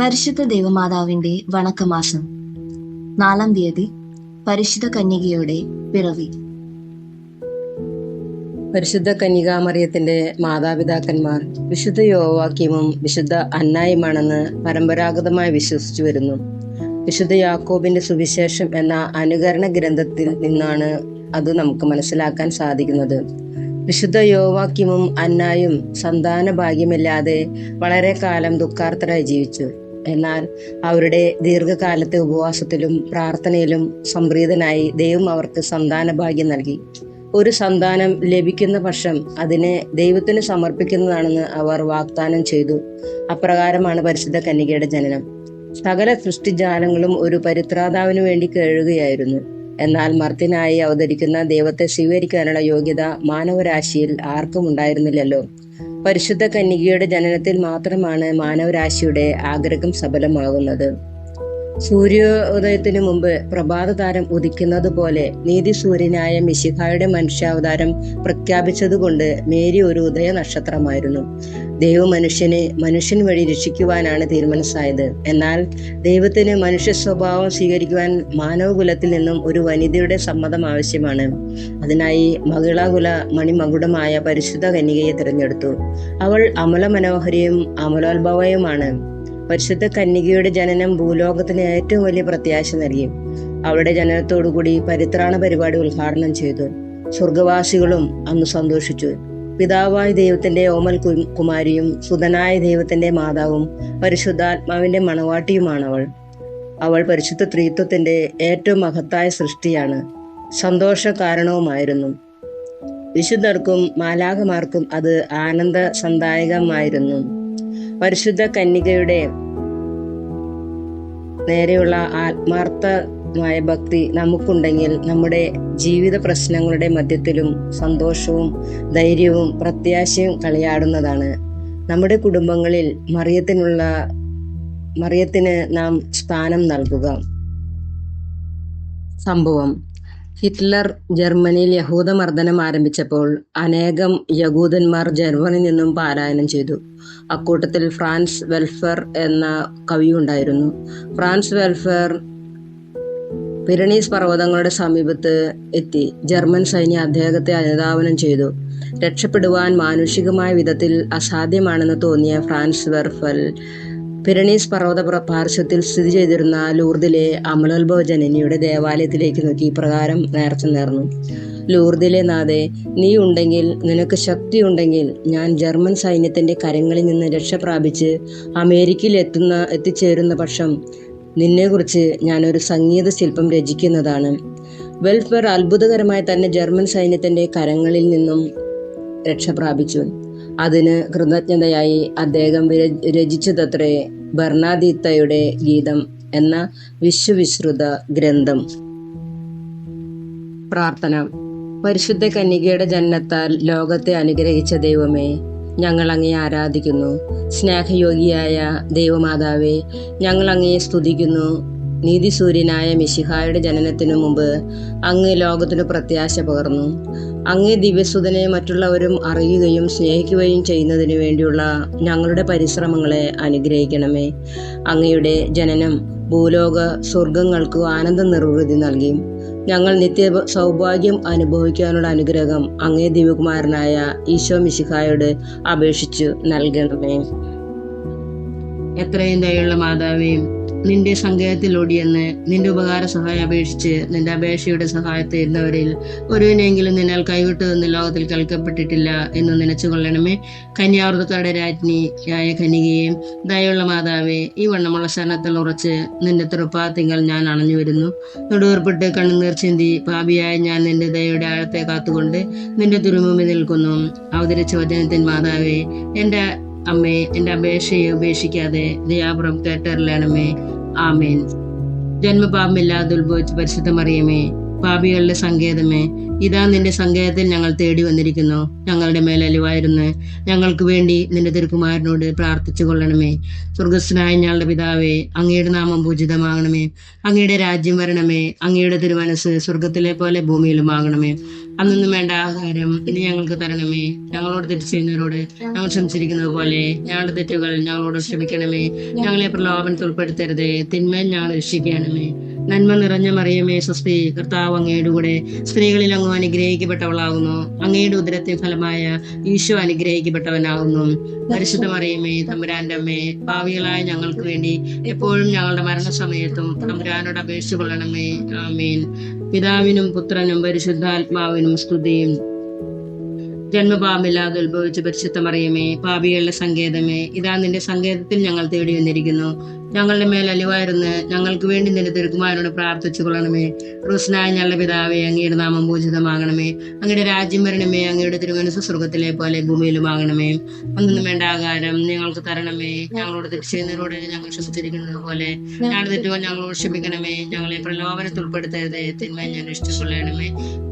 പരിശുദ്ധ ദേവമാതാവിന്റെ വണക്കമാസം. നാലാം തീയതി പരിശുദ്ധ കന്യകയുടെ പിറവി. പരിശുദ്ധ കന്യകാമറിയത്തിന്റെ മാതാപിതാക്കന്മാർ വിശുദ്ധ യോവാക്യമും വിശുദ്ധ അന്നായുമാണെന്ന് പരമ്പരാഗതമായി വിശ്വസിച്ചു വരുന്നു. വിശുദ്ധ യാക്കോബിന്റെ സുവിശേഷം എന്ന അനുകരണ ഗ്രന്ഥത്തിൽ നിന്നാണ് അത് നമുക്ക് മനസ്സിലാക്കാൻ സാധിക്കുന്നത്. വിശുദ്ധ യോവാക്യമും അന്നായും സന്താന ഭാഗ്യമില്ലാതെ വളരെ കാലം ദുഃഖാർത്തരായി ജീവിച്ചു. എന്നാൽ അവരുടെ ദീർഘകാലത്തെ ഉപവാസത്തിലും പ്രാർത്ഥനയിലും സംപ്രീതനായി ദൈവം അവർക്ക് സന്താന ഭാഗ്യം നൽകി. ഒരു സന്താനം ലഭിക്കുന്ന പക്ഷം അതിനെ ദൈവത്തിന് സമർപ്പിക്കുന്നതാണെന്ന് അവർ വാഗ്ദാനം ചെയ്തു. അപ്രകാരമാണ് പരിശുദ്ധ കന്യകയുടെ ജനനം. സകല സൃഷ്ടിജാലങ്ങളും ഒരു പരിത്രാതാവിനു വേണ്ടി കേഴുകയായിരുന്നു എന്നാൽ മർത്തിനായി അവതരിക്കുന്ന ദൈവത്തെ സ്വീകരിക്കാനുള്ള യോഗ്യത മാനവരാശിയിൽ ആർക്കും ഉണ്ടായിരുന്നില്ലല്ലോ. പരിശുദ്ധ കന്യകയുടെ ജനനത്തിൽ മാത്രമാണ് മാനവരാശിയുടെ ആഗ്രഹം സഫലമാകുന്നത്. സൂര്യോദയത്തിനു മുമ്പ് പ്രഭാത താരം ഉദിക്കുന്നത് പോലെ നീതി സൂര്യനായ മിശിഹായുടെ മനുഷ്യാവതാരം പ്രഖ്യാപിച്ചതുകൊണ്ട് മേരി ഒരു ഉദയ നക്ഷത്രമായിരുന്നു ദൈവ മനുഷ്യനെ മനുഷ്യൻ വഴി രക്ഷിക്കുവാനാണ് തീരുമാനസായത് എന്നാൽ ദൈവത്തിന് മനുഷ്യ സ്വഭാവം സ്വീകരിക്കുവാൻ മാനവകുലത്തിൽ നിന്നും ഒരു വനിതയുടെ സമ്മതം ആവശ്യമാണ്. അതിനായി മഹിളാകുല മണിമകുടമായ പരിശുദ്ധ കന്യകയെ തിരഞ്ഞെടുത്തു. അവൾ അമല മനോഹരിയും അമലോത്ഭവയുമാണ്. പരിശുദ്ധ കന്യകയുടെ ജനനം ഭൂലോകത്തിന് ഏറ്റവും വലിയ പ്രത്യാശ നൽകി. അവളുടെ ജനനത്തോടുകൂടി പരിത്രാണ പരിപാടി ഉദ്ഘാടനം ചെയ്തു. സ്വർഗവാസികളും അന്ന് സന്തോഷിച്ചു. പിതാവായ ദൈവത്തിന്റെ ഓമൽ കുമാരിയും സുതനായ ദൈവത്തിന്റെ മാതാവും പരിശുദ്ധാത്മാവിന്റെ മണവാട്ടിയുമാണ് അവൾ അവൾ പരിശുദ്ധ ത്രിത്വത്തിന്റെ ഏറ്റവും മഹത്തായ സൃഷ്ടിയാണ്. സന്തോഷ കാരണവുമായിരുന്നു. വിശുദ്ധർക്കും മാലാഖമാർക്കും അത് ആനന്ദ സന്ദായകമായിരുന്നു. പരിശുദ്ധ കന്യകയുടെ നേരെയുള്ള ആത്മാർത്ഥമായ ഭക്തി നമുക്കുണ്ടെങ്കിൽ നമ്മുടെ ജീവിത പ്രശ്നങ്ങളുടെ മധ്യത്തിലും സന്തോഷവും ധൈര്യവും പ്രത്യാശയും കളിയാടുന്നതാണ്. നമ്മുടെ കുടുംബങ്ങളിൽ മറിയത്തിനുള്ള മറിയത്തിന് നാം സ്ഥാനം നൽകുക. സംഭവം. ഹിറ്റ്ലർ ജർമ്മനിയിൽ യഹൂദമർദ്ദനം ആരംഭിച്ചപ്പോൾ അനേകം യഹൂദന്മാർ ജർമ്മനിയിൽ നിന്നും പാലായനം ചെയ്തു. അക്കൂട്ടത്തിൽ ഫ്രാൻസ് വെൽഫെയർ എന്ന കവിയുണ്ടായിരുന്നു. ഫ്രാൻസ് വെൽഫെയർ പിരണീസ് പർവതങ്ങളുടെ സമീപത്ത് എത്തി. ജർമ്മൻ സൈന്യം അദ്ദേഹത്തെ അനുധാവനം ചെയ്തു. രക്ഷപ്പെടുവാൻ മാനുഷികമായ വിധത്തിൽ അസാധ്യമാണെന്ന് തോന്നിയ ഫ്രാൻസ് വെർഫൽ പിരണീസ് പർവത പാർശ്വത്തിൽ സ്ഥിതി ചെയ്തിരുന്ന ലൂർദിലെ അമലോത്ഭവ ജനനിയുടെ ദേവാലയത്തിലേക്ക് നോക്കി ഇപ്രകാരം നേർച്ച നേർന്നു. ലൂർദിലെ നാഥെ നീ ഉണ്ടെങ്കിൽ നിനക്ക് ശക്തി ഉണ്ടെങ്കിൽ ഞാൻ ജർമ്മൻ സൈന്യത്തിന്റെ കരങ്ങളിൽ നിന്ന് രക്ഷ പ്രാപിച്ച് അമേരിക്കയിൽ എത്തുന്ന എത്തിച്ചേരുന്ന പക്ഷം നിന്നെക്കുറിച്ച് ഞാനൊരു സംഗീത ശില്പം രചിക്കുന്നതാണ്. വെൽഫെയർ അത്ഭുതകരമായി തന്നെ ജർമ്മൻ സൈന്യത്തിന്റെ കരങ്ങളിൽ നിന്നും രക്ഷ പ്രാപിച്ചു. അതിന് കൃതജ്ഞതയായി അദ്ദേഹം രചിച്ചതത്രേ ഭർണാദിത്തയുടെ ഗീതം എന്ന വിശ്വവിശ്രുത ഗ്രന്ഥം. പ്രാർത്ഥന. പരിശുദ്ധ കന്യകയുടെ ജനനത്താൽ ലോകത്തെ അനുഗ്രഹിച്ച ദൈവമേ ഞങ്ങൾ അങ്ങേ ആരാധിക്കുന്നു. സ്നേഹയോഗിയായ ദൈവമാതാവേ ഞങ്ങൾ അങ്ങേ സ്തുതിക്കുന്നു. നീതിസൂര്യനായ മിശിഹായുടെ ജനനത്തിനു മുമ്പ് അങ്ങ് ലോകത്തിനു പ്രത്യാശ പകർന്നു. അങ്ങേ ദിവ്യസുതനെ മറ്റുള്ളവരും അറിയുകയും സ്നേഹിക്കുകയും ചെയ്യുന്നതിനു വേണ്ടിയുള്ള ഞങ്ങളുടെ പരിശ്രമങ്ങളെ അനുഗ്രഹിക്കണമേ. അങ്ങയുടെ ജനനം ഭൂലോക സ്വർഗങ്ങൾക്ക് ആനന്ദ നിർവൃതി നൽകി. ഞങ്ങൾ നിത്യ സൗഭാഗ്യം അനുഭവിക്കാനുള്ള അനുഗ്രഹം അങ്ങേ ദിവ്യകുമാരനായ ഈശോ മിശിഹായോട് അപേക്ഷിച്ചു നൽകണമേ. എത്രയും ദയുള്ള മാതാവേ നിന്റെ സങ്കേതത്തിൽ ഓടിയെന്ന് നിന്റെ ഉപകാര സഹായം അപേക്ഷിച്ച് നിന്റെ അപേക്ഷയുടെ സഹായത്തെ ഇരുന്നവരിൽ ഒരുവിനെങ്കിലും നിന്നാൽ കൈവിട്ടതെന്ന് ലോകത്തിൽ കേൾക്കപ്പെട്ടിട്ടില്ല എന്ന് നനച്ചുകൊള്ളണമേ കന്യാവൃതക്കാരുടെ രാജ്ഞിയായ കനികയും ദയുള്ള മാതാവേ ഈ വണ്ണമുള്ള ശരണത്തിൽ ഉറച്ച് നിന്റെ തൃപ്പാത്തിങ്കൽ ഞാൻ അണഞ്ഞു വരുന്നു. നെടുവേർപ്പെട്ട് കണ്ണുനീർ ചിന്തി പാപിയായ ഞാൻ നിന്റെ ദയയുടെ ആഴത്തെ കാത്തുകൊണ്ട് നിന്റെ തുരുമുമ്പിൽ നിൽക്കുന്നു. അവതരിച്ച വചനത്തിൻ മാതാവേ എന്റെ അമ്മേ എന്റെ അപേക്ഷയെ ഉപേക്ഷിക്കാതെ ദയാപുറം കേട്ടറിയണമേ ആമേൻ. ജന്മപാപമില്ലാതെ ഉത്ഭവിച്ച് പരിശുദ്ധമറിയമേ പാപികളുടെ സങ്കേതമേ ഇതാ നിന്റെ സങ്കേതത്തിൽ ഞങ്ങൾ തേടി വന്നിരിക്കുന്നു. ഞങ്ങളുടെ മേൽ അലിവായിരുന്നു ഞങ്ങൾക്ക് വേണ്ടി നിന്റെ തിരുക്കുമാരനോട് പ്രാർത്ഥിച്ചു കൊള്ളണമേ. സ്വർഗസ്വനായ ഞങ്ങളുടെ പിതാവേ അങ്ങയുടെ നാമം പൂജിതമാകണമേ. അങ്ങയുടെ രാജ്യം വരണമേ. അങ്ങയുടെ തിരുമനസ് സ്വർഗത്തിലെ പോലെ ഭൂമിയിലും ആകണമേ അന്നൊന്നും വേണ്ട ആഹാരം ഇനി ഞങ്ങൾക്ക് തരണമേ. ഞങ്ങളോട് തെറ്റ് ചെയ്യുന്നവരോട് ഞങ്ങൾ ക്ഷമിച്ചിരിക്കുന്നത് പോലെ. ഞങ്ങളുടെ തെറ്റുകൾ ഞങ്ങളോട് ക്ഷമിക്കണമേ. ഞങ്ങളെ പ്രലോഭനത്തിൽ ഉൾപ്പെടുത്തരുതേ. തിന്മയിൽ ഞങ്ങൾ രക്ഷിക്കണമേ. നന്മ നിറഞ്ഞ മറിയമേ സ്വസ്തി. കർത്താവ് അങ്ങയുടെ കൂടെ സ്ത്രീകളിൽ അങ്ങ് അനുഗ്രഹിക്കപ്പെട്ടവളാകുന്നു. അങ്ങയുടെ ഉദരത്തിന് ഫലമായ ഈശോ അനുഗ്രഹിക്കപ്പെട്ടവനാകുന്നു. പരിശുദ്ധ മറിയമേ തമ്പുരാന്റെ അമ്മേ ഭാവികളായ ഞങ്ങൾക്ക് വേണ്ടി എപ്പോഴും ഞങ്ങളുടെ മരണസമയത്തും തമ്പുരാനോട് അപേക്ഷിച്ചു കൊള്ളണമേ. ആമേൻ. പിതാവിനും പുത്രനും പരിശുദ്ധാത്മാവിനും സ്തുതിയും. ജന്മപാപമില്ലാതെ ഉത്ഭവിച്ച പരിശുദ്ധമറിയമേ പാപികളുടെ സങ്കേതമേ ഇതാ നിന്റെ സങ്കേതത്തിൽ ഞങ്ങൾ തേടി വന്നിരിക്കുന്നു ഞങ്ങളുടെ മേൽ അലിവായിരുന്ന് ഞങ്ങൾക്ക് വേണ്ടി നിന്റെ തിരുക്കുമാരനോട് പ്രാർത്ഥിച്ചു കൊള്ളണമേ. റുസ്നായ ഞങ്ങളുടെ പിതാവേ അങ്ങയുടെ നാമം പൂജിതമാകണമേ. അങ്ങയുടെ രാജ്യം വരണമേ. അങ്ങയുടെ തിരുമനസ് സ്വർഗത്തിലെ പോലെ ഭൂമിയിലുമാകണമേ. ഒന്നും വേണ്ട ആകാരം ഞങ്ങൾക്ക് തരണമേ. ഞങ്ങളോട് തെറ്റ് ഞങ്ങൾ ക്ഷമിച്ചിരിക്കുന്നത് പോലെ ഞങ്ങളുടെ തെറ്റുകൾ ഞങ്ങളോട് ക്ഷമിക്കണമേ ഞങ്ങളെ പ്രലോഭനത്തിൽ ഉൾപ്പെടുത്തരുതേ. തിന്മ ഞാൻ ഇഷ്ടക്കൊള്ളണമേ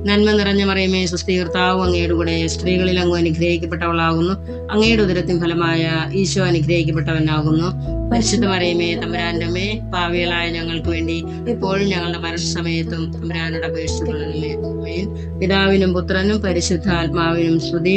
നന്മ നിറഞ്ഞ മറിയമേ സുസ്ഥീകർത്താവും അങ്ങയുടെ കൂടെ. സ്ത്രീകളിൽ അങ്ങ് അനുഗ്രഹിക്കപ്പെട്ടവളാകുന്നു. അങ്ങയുടെ ഉദരത്തിൻ ഫലമായ ഈശോ അനുഗ്രഹിക്കപ്പെട്ടവനാകുന്നു. പരിശുദ്ധ മറിയമേ തമ്പുരാന്റെ അമ്മേ പാവികളായ ഞങ്ങൾക്ക് വേണ്ടി ഇപ്പോഴും ഞങ്ങളുടെ മരണസമയത്തും തമ്പുരാനോട് അപേക്ഷിച്ചു. പിതാവിനും പുത്രനും പരിശുദ്ധാത്മാവിനും സ്തുതി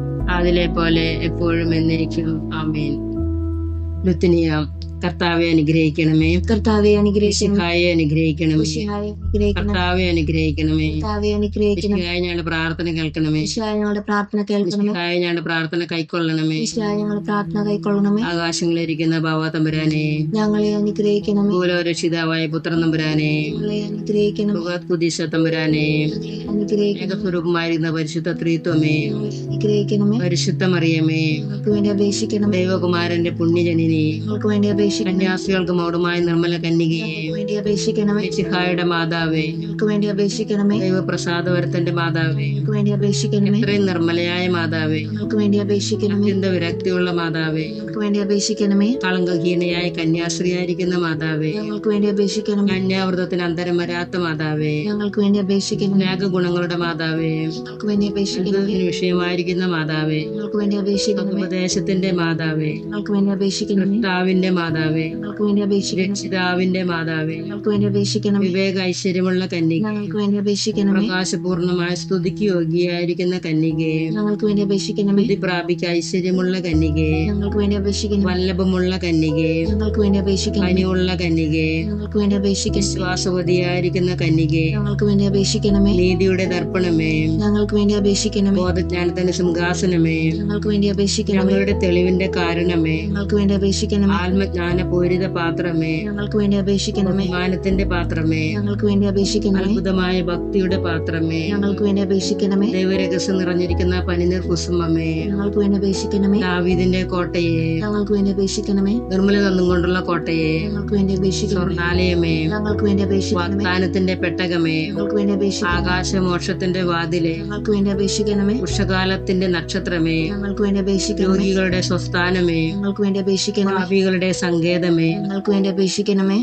അതിലെ പോലെ എപ്പോഴും എന്നേക്കും. ആമേൻ. ലുത്തിനിയ കർത്താവെ അനുഗ്രഹിക്കണമേ. കർത്താവെ അനുഗ്രഹിക്കായെ അനുഗ്രഹിക്കണമേ. കർത്താവെ അനുഗ്രഹിക്കണമേ. കർത്താവെ അനുഗ്രഹിക്കണം ഞങ്ങളുടെ പ്രാർത്ഥന കേൾക്കണമേ. ഞങ്ങളുടെ പ്രാർത്ഥന കേൾക്കണമേ. ഞങ്ങളുടെ പ്രാർത്ഥന കൈക്കൊള്ളണമേ. ഞങ്ങളുടെ പ്രാർത്ഥന കൈക്കൊള്ളണമേ. ആകാശങ്ങളിരിക്കുന്ന ബാബാ തമ്പുരാനെ. ഞങ്ങളെ അനുഗ്രഹിക്കണമേ. രക്ഷിതാവായ പുത്രൻ തമ്പുരാനെ. ഞങ്ങളെ അനുഗ്രഹിക്കണം കുതിശ തമ്പുരാനെ. ഏകസ്വരൂപമായിരുന്ന പരിശുദ്ധ ത്രീത്വമേ. അനുഗ്രഹിക്കണമേ. പരിശുദ്ധ മറിയമേ. വേണ്ടി അപേക്ഷിക്കണം ദൈവകുമാരന്റെ പുണ്യജനിനി. നമുക്ക് വേണ്ടി അപേക്ഷിക്കണം കന്യാസികൾക്ക് മൗടമായ നിർമ്മല കന്യകയെ വേണ്ടി അപേക്ഷിക്കണമേ ചിഹായുടെ മാതാവേ ഞങ്ങൾക്ക് വേണ്ടി അപേക്ഷിക്കണമേ ദൈവപ്രസാദവരത്തിന്റെ മാതാവേ ഞങ്ങൾക്ക് വേണ്ടി അപേക്ഷിക്കണമേ ഇത്രയും നിർമ്മലയായ മാതാവേ ഞങ്ങൾക്ക് വേണ്ടി അപേക്ഷിക്കണമേ എന്ത വിരക്തിയുള്ള മാതാവേ ഞങ്ങൾക്ക് വേണ്ടി അപേക്ഷിക്കണമേ കളങ്കഹീനയായ ആയിരിക്കുന്ന മാതാവേ ഞങ്ങൾക്ക് വേണ്ടി അപേക്ഷിക്കണമേ കന്യാവൃതത്തിന് അന്തരം വരാത്ത മാതാവേ ഞങ്ങൾക്ക് വേണ്ടി അപേക്ഷിക്കണം സ്നേഹ ഗുണങ്ങളുടെ മാതാവേ ഞങ്ങൾക്ക് വേണ്ടി അത്ഭുതത്തിന് വിഷയമായിരിക്കുന്ന മാതാവേ ഞങ്ങൾക്ക് വേണ്ടി അപേക്ഷിക്കണം ഉപദേശത്തിന്റെ മാതാവേ ഞങ്ങൾക്ക് വേണ്ടി അപേക്ഷിക്കണം കർത്താവിന്റെ മാതാവേ ഞങ്ങൾക്ക് വേണ്ടി അപേക്ഷിക്കണം രക്ഷിതാവിന്റെ മാതാവേ ഞങ്ങൾക്ക് വേണ്ടി അപേക്ഷിക്കണം വിവേക ഐശ്വര്യമുള്ള കന്യക ഞങ്ങൾക്ക് വേണ്ടി അപേക്ഷിക്കണം പ്രകാശപൂർണമായ സ്തുതിക്ക് യോഗ്യയായിരിക്കുന്ന കന്യകയെ ഞങ്ങൾക്ക് വേണ്ടി അപേക്ഷിക്കണം വിധി പ്രാപിക്ക ഐശ്വര്യമുള്ള കന്യകയെ ഞങ്ങൾക്ക് വേണ്ടി അപേക്ഷിക്കണം വല്ലഭമുള്ള കന്യകയെ ഞങ്ങൾക്ക് വേണ്ടി അപേക്ഷിക്കണം പനിയുള്ള കന്യകയെ ഞങ്ങൾക്ക് വേണ്ടി അപേക്ഷിക്കണം വിശ്വാസവതിയായിരിക്കുന്ന കന്യകയെ ഞങ്ങൾക്ക് വേണ്ടി അപേക്ഷിക്കണമേ നീതിയുടെ ദർപ്പണമേ ഞങ്ങൾക്ക് വേണ്ടി അപേക്ഷിക്കണമേ ബോധജ്ഞാനത്തിന്റെ സിംഹാസനമേ ഞങ്ങൾക്ക് വേണ്ടി അപേക്ഷിക്കണം ഞങ്ങളുടെ തെളിവിന്റെ കാരണമേ ഞങ്ങൾക്ക് വേണ്ടി അപേക്ഷിക്കണമേ ആത്മജ്ഞാന പൂരിത പാത്രമേ ഞങ്ങൾക്ക് വേണ്ടി അപേക്ഷിക്കണമേ ബഹുമാനത്തിന്റെ പാത്രമേ ഞങ്ങൾക്ക് വേണ്ടി അപേക്ഷിക്കണമേ അത്ഭുതമായ ഭക്തിയുടെ പാത്രമേ ഞങ്ങൾക്ക് വേണ്ടി അപേക്ഷിക്കണമേ ദൈവരഹസ്യം നിറഞ്ഞിരിക്കുന്ന പനിനീർ കുസുമമേ ഞങ്ങൾക്ക് വേണ്ടി അപേക്ഷിക്കണമേ ദാവീദിന്റെ കോട്ടയെ ഞങ്ങൾക്ക് വേണ്ടി അപേക്ഷിക്കണമേ നിർമ്മല തന്നും കൊണ്ടുള്ള കോട്ടയെ ഞങ്ങൾക്ക് വേണ്ടി അപേക്ഷിക്കണമേ സ്വർണാലയമേ ഞങ്ങൾക്ക് വേണ്ടി അപേക്ഷിക്കണം വാഗ്ദാനത്തിന്റെ പെട്ടകമേ ഞങ്ങൾക്ക് വേണ്ടി അപേക്ഷിക്കണം ആകാശമോക്ഷത്തിന്റെ വാതിലെ ഞങ്ങൾക്ക് വേണ്ടി അപേക്ഷിക്കണമേ ഉഷകാലത്തിന്റെ നക്ഷത്രമേ ഞങ്ങൾക്ക് വേണ്ടി അപേക്ഷിക്കണം രോഗികളുടെ സ്വസ്ഥാനമേ ഞങ്ങൾക്ക് വേണ്ടി അപേക്ഷിക്കണം പാപികളുടെ സങ്കേതമേ ഞങ്ങൾക്ക് വേണ്ടി അപേക്ഷിക്കണമേ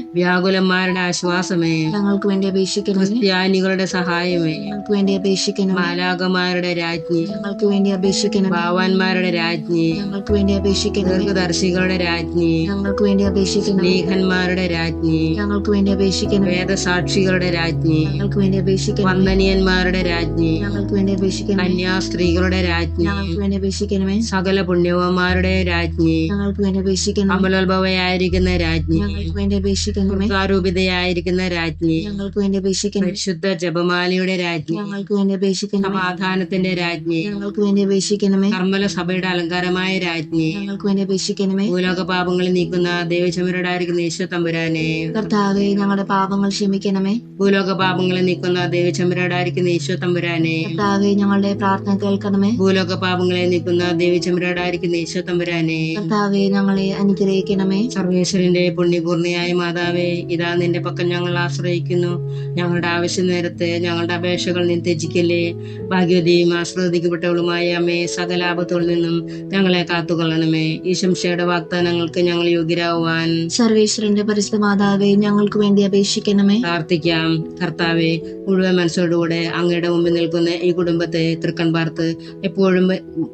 വ്യാകുലന്മാരുടെ ആശ്വാസമേ ഞങ്ങൾക്ക് വേണ്ടി അപേക്ഷിക്കുന്നു ക്രിസ്ത്യാനികളുടെ സഹായമേ ഞങ്ങൾക്ക് വേണ്ടി അപേക്ഷിക്കുന്നു മാലാകമാരുടെ രാജ്ഞി ഞങ്ങൾക്ക് വേണ്ടി അപേക്ഷിക്കുന്നു ഭാവാന്മാരുടെ രാജ്ഞി ഞങ്ങൾക്ക് വേണ്ടി അപേക്ഷിക്കുന്നു ദീർഘദർശികളുടെ രാജ്ഞി ഞങ്ങൾക്ക് വേണ്ടി അപേക്ഷിക്കുന്നു ലേഖന്മാരുടെ രാജ്ഞി ഞങ്ങൾക്ക് വേണ്ടി അപേക്ഷിക്കുന്നു വേദസാക്ഷികളുടെ രാജ്ഞി ഞങ്ങൾക്ക് വേണ്ടി അപേക്ഷിക്കുന്നു വന്ദനീയന്മാരുടെ രാജ്ഞി ഞങ്ങൾക്ക് വേണ്ടി അപേക്ഷിക്കുന്നു കന്യാസ്ത്രീകളുടെ രാജ്ഞി ഞങ്ങൾക്ക് വേണ്ടി അപേക്ഷിക്കണമേ സകല പുണ്യവന്മാരുടെ രാജ്ഞി ഞങ്ങൾക്ക് വേണ്ടി അപേക്ഷിക്കുന്നു അമലോത്ഭവയായിരിക്കുന്ന രാജ്ഞി ഞങ്ങൾക്ക് വേണ്ടി അപേക്ഷിക്കണമേ സർവരൂപിതയായിരിക്കുന്ന രാജ്ഞി. ഞങ്ങൾക്ക് വേണ്ടി അപേക്ഷിക്കണമേ പരിശുദ്ധ ജപമാലയുടെ രാജ്ഞി. ഞങ്ങൾക്ക് വേണ്ടി അപേക്ഷിക്കണമേ. സമാധാനത്തിന്റെ രാജ്ഞി. ഞങ്ങൾക്ക് വേണ്ടി അപേക്ഷിക്കണമേ. കർമ്മല സഭയുടെ അലങ്കാരമായ രാജ്ഞി. ഞങ്ങൾക്ക് വേണ്ടി അപേക്ഷിക്കണമേ. ഭൂലോക പാപങ്ങളിൽ നീക്കുന്ന ദൈവചമരടായിരിക്കുന്ന ഈശോ തമ്പുരാനെ. കർത്താവെ ഞങ്ങളുടെ പാപങ്ങൾ ക്ഷമിക്കണമേ. ഭൂലോക പാപങ്ങളിൽ നീക്കുന്ന ദൈവചമരടായിരിക്കുന്ന ഈശോ തമ്പുരാനെ. കർത്താവെ ഞങ്ങളുടെ പ്രാർത്ഥന കേൾക്കണമേ. ഭൂലോക പാപങ്ങളെ നീക്കുന്ന ദൈവചമരടായിരിക്കുന്ന ഈശോ തമ്പുരാനെ. കർത്താവെ ഞങ്ങളെ അനുഗ്രഹിക്കണമേ. സർവേശ്വരന്റെ പുണ്യപൂർണിയായ മാതാവേ ഇതാ നിന്റെ പക്കൽ ഞങ്ങൾ ആശ്രയിക്കുന്നു. ഞങ്ങളുടെ ആവശ്യ നേരത്തെ ഞങ്ങളുടെ അപേക്ഷകൾ നീ ത്യജിക്കല്ലേ. ഭാഗ്യവതിയും ആശ്രവദിക്കപ്പെട്ടവളുമായ അമ്മേ സകലാപത്തുകളിൽ നിന്നും ഞങ്ങളെ കാത്തുകൊള്ളണമേ. ഈ ശംശയുടെ വാഗ്ദാനങ്ങൾക്ക് ഞങ്ങൾ യോഗ്യരാവാൻ സർവേശ്വരന്റെ പരിശുദ്ധ മാതാവേ ഞങ്ങൾക്ക് വേണ്ടി അപേക്ഷിക്കണമേ. പ്രാർത്ഥിക്കാം. കർത്താവെ മുഴുവൻ മനസ്സോടുകൂടെ അങ്ങയുടെ മുമ്പിൽ നിൽക്കുന്ന ഈ കുടുംബത്തെ തൃക്കൺ പാർത്ത് എപ്പോഴും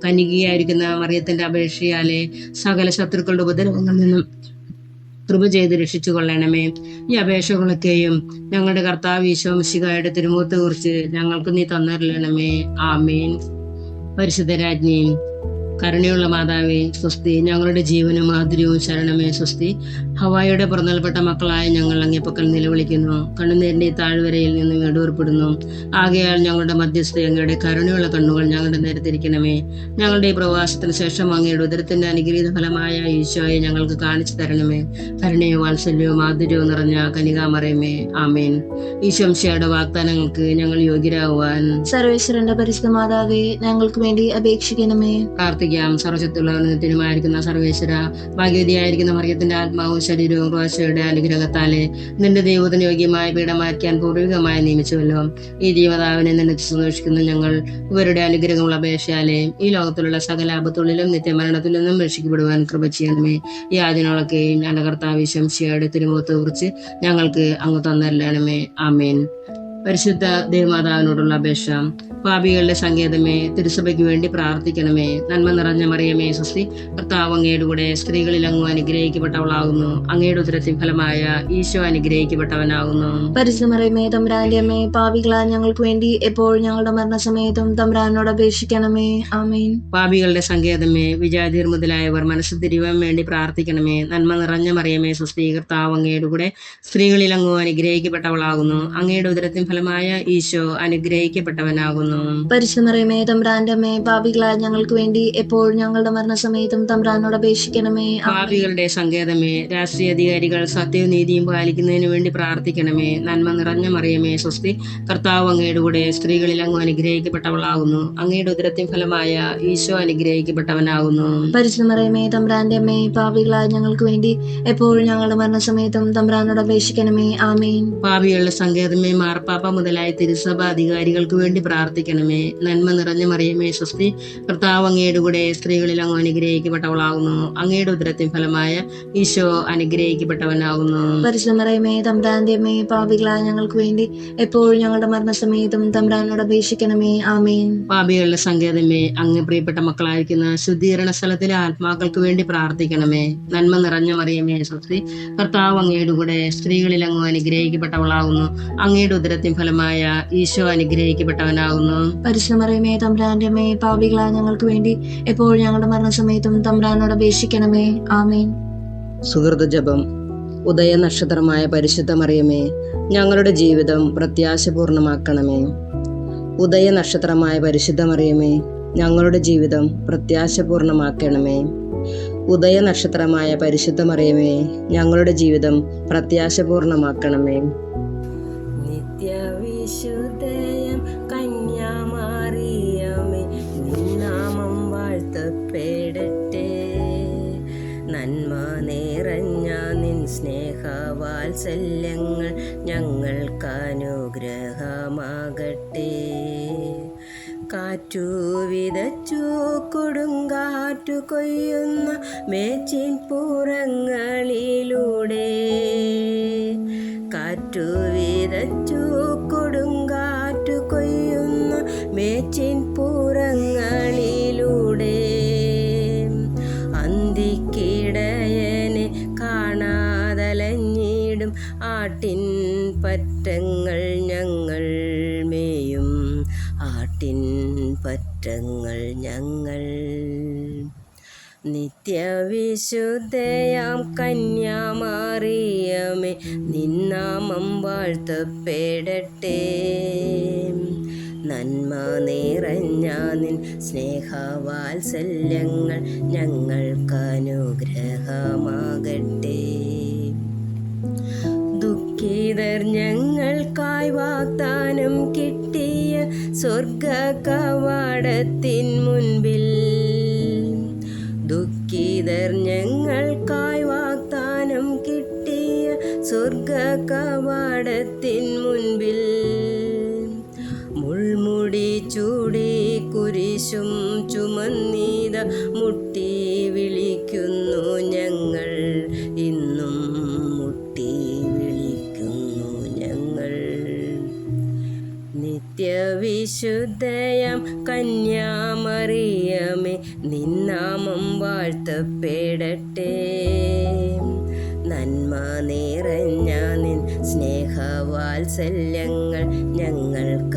കനികയായിരിക്കുന്ന മറിയത്തിന്റെ അപേക്ഷയാലെ സകല ശത്രുക്കളുടെ ഉപദ്രവങ്ങളിൽ നിന്നും കൃപ ചെയ്ത് രക്ഷിച്ചു കൊള്ളണമേ ഈ അപേക്ഷകളൊക്കെയും ഞങ്ങളുടെ കർത്താവ് ഈശോമിശികായുടെ തിരുമുഖത്തെ കുറിച്ച് ഞങ്ങൾക്ക് നീ തന്നറിയണമേ ആമേൻ. പരിശുദ്ധരാജ്ഞി കരുണയുള്ള മാതാവേ സ്വസ്തി ഞങ്ങളുടെ ജീവനും മാധുര്യവും ശരണമേ സ്വസ്തി. ഹവായുടെ പുറന്നൽപ്പെട്ട മക്കളായ ഞങ്ങൾ അങ്ങേപ്പക്കൽ നിലവിളിക്കുന്നു. കണ്ണുനീരിന്റെ താഴ്വരയിൽ നിന്ന് വേടൂർപ്പെടുന്നു ആകയാൽ ഞങ്ങളുടെ മധ്യസ്ഥ അങ്ങയുടെ കരുണയുള്ള കണ്ണുകൾ ഞങ്ങളുടെ നേരത്തിരിക്കണമേ ഞങ്ങളുടെ ഈ പ്രവാസത്തിന് ശേഷം അങ്ങയുടെ ഉദരത്തിന്റെ അനുഗ്രഹീത ഫലമായ ഈശോയെ ഞങ്ങൾക്ക് കാണിച്ചു തരണമേ. കരുണയോ വാത്സല്യവും മാധുര്യവും നിറഞ്ഞ കനികാമറയമേ ആമേൻ. ഈശംശയുടെ വാഗ്ദാനങ്ങൾക്ക് ഞങ്ങൾ യോഗ്യരാകുവാൻ സർവേശ്വരന്റെ പരിശുദ്ധ മാതാവേ ഞങ്ങൾക്ക് വേണ്ടി അപേക്ഷിക്കണമേ. പ്രാർത്ഥിക്കാം സർവശക്തിയുള്ളവനത്തിനുമായിരിക്കുന്ന സർവേശ്വര ഭാഗ്യവതിയായിരിക്കുന്ന മറിയത്തിന്റെ ആത്മാവും ശരീരവും ക്രോശയുടെ അനുഗ്രഹത്താലെ നിന്റെ ദൈവത്തിന് യോഗ്യമായ പീഠമാക്കിയാൻ പൂർവികമായി നിയമിച്ചുവല്ലോ. ഈ ദൈവതാവിനെ നിന്നെ സന്തോഷിക്കുന്ന ഞങ്ങൾ. ഇവരുടെ അനുഗ്രഹമുള്ള അപേക്ഷയാലെ ഈ ലോകത്തിലുള്ള സകല ആപത്തുള്ളിലും നിത്യമരണത്തിൽ നിന്നും രക്ഷിക്കപ്പെടുവാൻ കൃപ ചെയ്യണമേ. ഈ ആദ്യങ്ങളൊക്കെയും ഞങ്ങളുടെ കർത്താവ് തിരുമുഖത്തെ കുറിച്ച് ഞങ്ങൾക്ക് അങ്ങ് തന്നരണമേ ആമേൻ. പരിശുദ്ധ ദേവമാതാവിനോടുള്ള അപേക്ഷ. പാപികളുടെ സങ്കേതമേ തിരുസഭയ്ക്ക് വേണ്ടി പ്രാർത്ഥിക്കണമേ. നന്മ നിറഞ്ഞ മറിയമേ സ്വസ്തി. കർത്താവ് അങ്ങയുടെ കൂടെ സ്ത്രീകളിൽ അങ്ങ് അനുഗ്രഹിക്കപ്പെട്ടവളാകുന്നു. അങ്ങയുടെ ഉത്തരത്തിൽ ഫലമായ ഈശോ അനുഗ്രഹിക്കപ്പെട്ടവനാകുന്നു. പരിശുദ്ധമറിയമേ തമ്പ്രാന്റെ അമ്മേ പാപികളാ ഞങ്ങൾക്ക് വേണ്ടി എപ്പോഴും ഞങ്ങളുടെ മരണസമയത്തും തമ്പ്രാനോട് അപേക്ഷിക്കണമേ. ആമീൻ. പാപികളുടെ സങ്കേതമേ വിജാതിർ മുതലായവർ മനസ്സ് തിരിവാൻ വേണ്ടി പ്രാർത്ഥിക്കണമേ. നന്മ നിറഞ്ഞ മറിയമേ സ്വസ്തി. കർത്താവ് അങ്ങയുടെ കൂടെ സ്ത്രീകളിൽ അങ്ങ് അനുഗ്രഹിക്കപ്പെട്ടവളാകുന്നു. അങ്ങയുടെ ഉദരത്തിൻ ഫലമായ ഈശോ അനുഗ്രഹിക്കപ്പെട്ടവനാകുന്നു. പരിശുദ്ധമേ തമ്പ്രാന്റെ അമ്മേ പാപികളാ ഞങ്ങൾക്ക് വേണ്ടി എപ്പോഴും ഞങ്ങളുടെ മരണസമയത്തും തമ്പ്രാനോട് അപേക്ഷിക്കണമേ. ഭാവികളുടെ സങ്കേതമേ രാഷ്ട്രീയ അധികാരികൾ സത്യവും നീതിയും പാലിക്കുന്നതിന് വേണ്ടി പ്രാർത്ഥിക്കണമേ. നന്മ നിറഞ്ഞ മറിയമേ സ്വസ്തി കർത്താവ് അങ്ങയുടെ കൂടെ സ്ത്രീകളിൽ അങ്ങ് അനുഗ്രഹിക്കപ്പെട്ടവളാകുന്നു. അങ്ങയുടെ ഉദരത്തിൻ ഫലമായ ഈശോ അനുഗ്രഹിക്കപ്പെട്ടവനാകുന്നു. പരിശുദ്ധമറിയമേ തമ്പ്രാന്റെ അമ്മേ ഭാവികളായ ഞങ്ങൾക്ക് വേണ്ടി എപ്പോഴും ഞങ്ങളുടെ മരണസമയത്തും തമ്പ്രാനോട് അപേക്ഷിക്കണമേ. ആമേൻ. പാപികളുടെ സങ്കേതമേ മാർപ്പാപ്പ മുതലായ തിരുസഭ അധികാരികൾക്ക് വേണ്ടി പ്രാർത്ഥിക്കണമേ. നന്മ നിറഞ്ഞ മറിയമേ സ്വസ്തി. കർത്താവ് അങ്ങയുടെ കൂടെ സ്ത്രീകളിൽ അങ്ങ് അനുഗ്രഹിക്കപ്പെട്ടവളാകുന്നു. അങ്ങയുടെ ഉദരത്തിൻ ഫലമായ ഈശോ അനുഗ്രഹിക്കപ്പെട്ടവനാകുന്നു. പരിശുദ്ധമറിയമേ തമ്പ്രാന്തിയമ്മേ പാപികളായ പാപികളാ ഞങ്ങൾക്ക് വേണ്ടി എപ്പോഴും ഞങ്ങളുടെ മരണസമയത്തും തമ്പ്രാനോട് അപേക്ഷിക്കണമേ. ആമേൻ. പാപികളുടെ സങ്കേതമേ അങ്ങ് പ്രിയപ്പെട്ട മക്കളായിരിക്കുന്ന ശുദ്ധീകരണ സ്ഥലത്തിലെ ആത്മാക്കൾക്ക് വേണ്ടി പ്രാർത്ഥിക്കണമേ. നന്മ നിറഞ്ഞ മറിയമേ സ്വസ്തി. കർത്താവ് അങ്ങയുടെ കൂടെ സ്ത്രീകളിൽ അങ്ങ് അനുഗ്രഹിക്കപ്പെട്ടവളാകുന്നു. അങ്ങയുടെ ഉദരത്തിൻ ഫലമായ ഈശോ അനുഗ്രഹിക്കപ്പെട്ടവനാകുന്നു. പരിശുദ്ധമറിയമേ തമ്പ്രാന്റെ അമ്മേ പാവികളായ ഞങ്ങൾക്ക് വേണ്ടി എപ്പോഴും ഞങ്ങളുടെ മരണസമയത്തും തമ്പ്രാനോട് അപേക്ഷിക്കണമേ. ആമേൻ. സുഹൃത ജപം ഉദയ നക്ഷത്രമായ പരിശുദ്ധമറിയമേ ഞങ്ങളുടെ ജീവിതം പ്രത്യാശപൂർണമാക്കണമേ. ഉദയ നക്ഷത്രമായ പരിശുദ്ധമറിയമേ ഞങ്ങളുടെ ജീവിതം പ്രത്യാശപൂർണമാക്കണമേ. ഉദയ നക്ഷത്രമായ പരിശുദ്ധമറിയമേ ഞങ്ങളുടെ ജീവിതം പ്രത്യാശപൂർണമാക്കണമേ. നിത്യവിശുദ്ധയം കന്യാമാറിയമേ നിന്നാമം വാഴ്ത്തപ്പെടട്ടെ. നന്മ നിറഞ്ഞ നിൻ സ്നേഹവാത്സല്യങ്ങൾ ഞങ്ങൾക്കനുഗ്രഹമാകട്ടെ കാറ്റു വിതച്ചു കൊടുങ്കാറ്റു കൊയ്യുന്ന മേച്ചിൻ പുറങ്ങളിലൂടെ കാറ്റു വിതച്ചു മേച്ചിൻ പുറങ്ങളിലൂടെ അന്തിക്കിടയനെ കാണാതലഞ്ഞിടും. ആട്ടിൻ പറ്റങ്ങൾ ഞങ്ങൾ മേയും. ആട്ടിൻ പറ്റങ്ങൾ ഞങ്ങൾ നിത്യവിശുദ്ധയാം കന്യാമാറിയമേ നിന്നാമം വാഴ്ത്തപ്പെടട്ടെ. നന്മ നിറഞ്ഞ നിൻ സ്നേഹവാത്സല്യങ്ങൾ ഞങ്ങൾക്കനുഗ്രഹമാകട്ടെ. ദുഃഖിതർ ഞങ്ങൾക്കായി വാഗ്ദാനം കിട്ടിയ സ്വർഗ കവാടത്തിൻ മുൻപിൽ. ദുഃഖിതർ ഞങ്ങൾക്കായി വാഗ്ദാനം കിട്ടിയ സ്വർഗ കവാടത്തിൻ മുൻപിൽ. കുരിശും ചുമന്നീത മുട്ടി വിളിക്കുന്നു ഞങ്ങൾ. ഇന്നും മുട്ടി വിളിക്കുന്നു ഞങ്ങൾ. നിത്യവിശുദ്ധയം കന്യാമറിയമേ നിന്നാമം വാഴ്ത്തപ്പെടട്ടെ. നന്മ നിറഞ്ഞ നിൻ സ്നേഹവാത്സല്യങ്ങൾ ഞങ്ങൾ